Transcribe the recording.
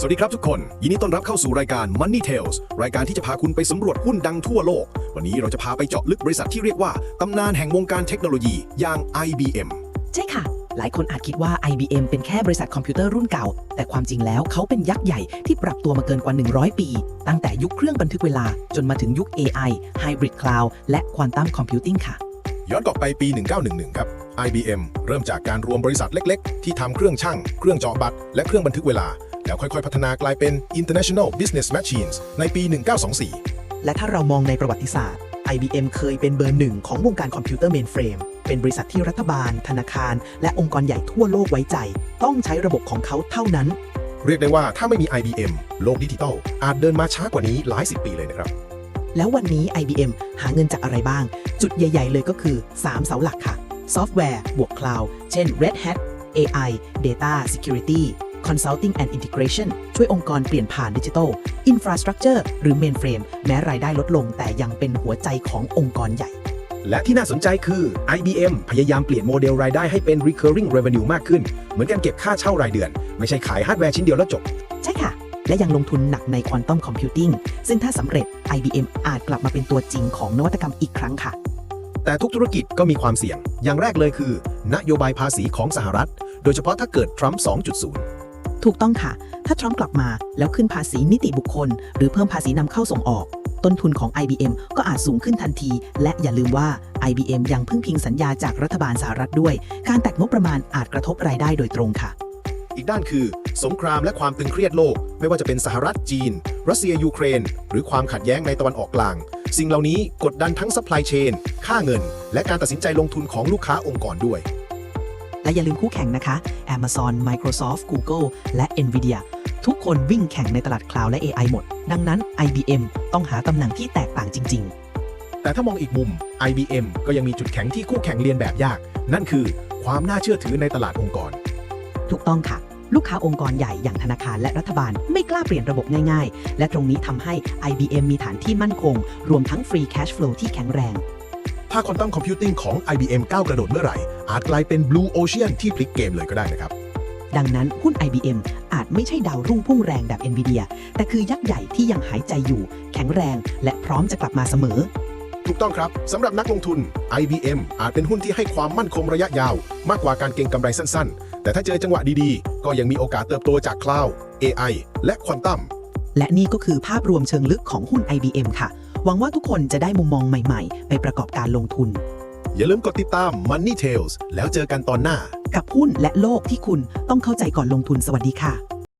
สวัสดีครับทุกคน ยินดีต้อนรับเข้าสู่รายการ Money Tales รายการที่จะพาคุณไปสำรวจหุ้นดังทั่วโลก วันนี้เราจะพาไปเจาะลึกบริษัทที่เรียกว่า ตำนานแห่งวงการเทคโนโลยีอย่าง IBM ใช่ค่ะ หลายคนอาจคิดว่า IBM เป็นแค่บริษัทคอมพิวเตอร์รุ่นเก่า แต่ความจริงแล้วเขาเป็นยักษ์ใหญ่ที่ปรับตัวมาเกินกว่า 100 ปี ตั้งแต่ยุคเครื่องบันทึกเวลา จนมาถึงยุค AI Hybrid Cloud และ Quantum Computing ค่ะ ย้อนกลับไปปี 1911 ครับ IBM เริ่มจากการรวมบริษัทเล็ก ๆ ที่ทำเครื่องช่าง เครื่องเจาะบัตร และเครื่องบันทึกเวลา แล้วค่อยๆ พัฒนากลายเป็น International Business Machines ในปี 1924 และถ้าเรามองในประวัติศาสตร์ IBM เคยเป็นเบอร์หนึ่งของวงการคอมพิวเตอร์เมนเฟรม เป็นบริษัทที่รัฐบาล ธนาคาร และองค์กรใหญ่ทั่วโลกไว้ใจ ต้องใช้ระบบของเขาเท่านั้น เรียกได้ว่าถ้าไม่มี IBM โลกดิจิทัล อาจเดินมาช้ากว่านี้หลายสิบปีเลยนะครับ แล้ววันนี้ IBM หาเงินจากอะไรบ้าง จุดใหญ่ ๆ เลยก็คือ 3 เสาหลักค่ะ ซอฟต์แวร์ บวกคลาวด์ เช่น Red Hat AI Data Security Consulting and Integration ช่วยองค์กรเปลี่ยนผ่านดิจิทัล Infrastructure หรือ Mainframe แม้รายได้ลดลงแต่ยังเป็นหัวใจขององค์กรใหญ่ และที่น่าสนใจคือ IBM พยายามเปลี่ยนโมเดลรายได้ให้เป็น recurring revenue มากขึ้น เหมือนกันเก็บค่าเช่ารายเดือน ไม่ใช่ขายฮาร์ดแวร์ชิ้นเดียวแล้วจบ ใช่ค่ะ และยังลงทุนหนักใน Quantum Computing ซึ่งถ้าสำเร็จ IBM อาจกลับมาเป็นตัวจริงของนวัตกรรมอีกครั้งค่ะ แต่ทุกธุรกิจก็มีความเสี่ยง อย่างแรกเลยคือ นโยบายภาษีของสหรัฐ โดยเฉพาะถ้าเกิดทรัมป์ 2.0 ถูกต้องค่ะ ถ้าทรัมป์กลับมาแล้วขึ้นภาษีนิติบุคคล หรือเพิ่มภาษีนำเข้าส่งออก ต้นทุนของ IBM ก็อาจสูงขึ้นทันที และอย่าลืมว่า IBM ยังพึ่งพิงสัญญาจากรัฐบาลสหรัฐด้วย การแตกงบประมาณอาจกระทบรายได้โดยตรงค่ะ อีกด้านคือ สงครามและความตึงเครียดโลก ไม่ว่าจะเป็นสหรัฐจีน รัสเซียยูเครน หรือความขัดแย้งในตะวันออกกลาง สิ่งเหล่านี้กดดันทั้ง supply chain ค่าเงิน และการตัดสินใจลงทุนของลูกค้าองค์กรด้วย และอย่าลืมคู่แข่งนะคะ Amazon Microsoft Google และ Nvidia ทุกคนวิ่งแข่งในตลาดคลาวด์และ AI หมด ดังนั้น IBM ต้องหาตำแหน่งที่แตกต่างจริง ๆ แต่ถ้ามองอีกมุม IBM ก็ยังมีจุดแข็งที่คู่แข่งเรียนแบบยาก นั่นคือความน่าเชื่อถือในตลาดองค์กร ถูกต้องค่ะ ลูกค้าองค์กรใหญ่อย่างธนาคารและรัฐบาลไม่กล้าเปลี่ยนระบบง่าย ๆ และตรงนี้ทำให้ IBM มีฐานที่มั่นคง รวมทั้ง free cash flow ที่แข็งแรง ถ้า Quantum Computing ของ IBM ก้าวกระโดดเมื่อไหร่ อาจกลายเป็น Blue Ocean ที่พลิกเกมเลยก็ได้นะครับ ดังนั้นหุ้น IBM อาจไม่ใช่ดาวรุ่งพุ่งแรงแบบ Nvidia แต่คือยักษ์ใหญ่ที่ยังหายใจอยู่ แข็งแรง และพร้อมจะกลับมาเสมอ ถูกต้องครับสำหรับนักลงทุน IBM อาจเป็นหุ้นที่ให้ความมั่นคงระยะยาว มากกว่าการเก็งกำไรสั้นๆ แต่ถ้าเจอจังหวะดีๆ ก็ยังมีโอกาสเติบโตจากคลาวด์ AI และควอนตัมและนี่ก็คือภาพรวมเชิงลึกของหุ้น IBM ค่ะ หวังว่าทุกคนจะได้มุมมองใหม่ๆ ไปประกอบการลงทุน อย่าลืมกดติดตาม Money Tales แล้วเจอกันตอนหน้า กับหุ้นและโลกที่คุณต้องเข้าใจก่อนลงทุนสวัสดีค่ะ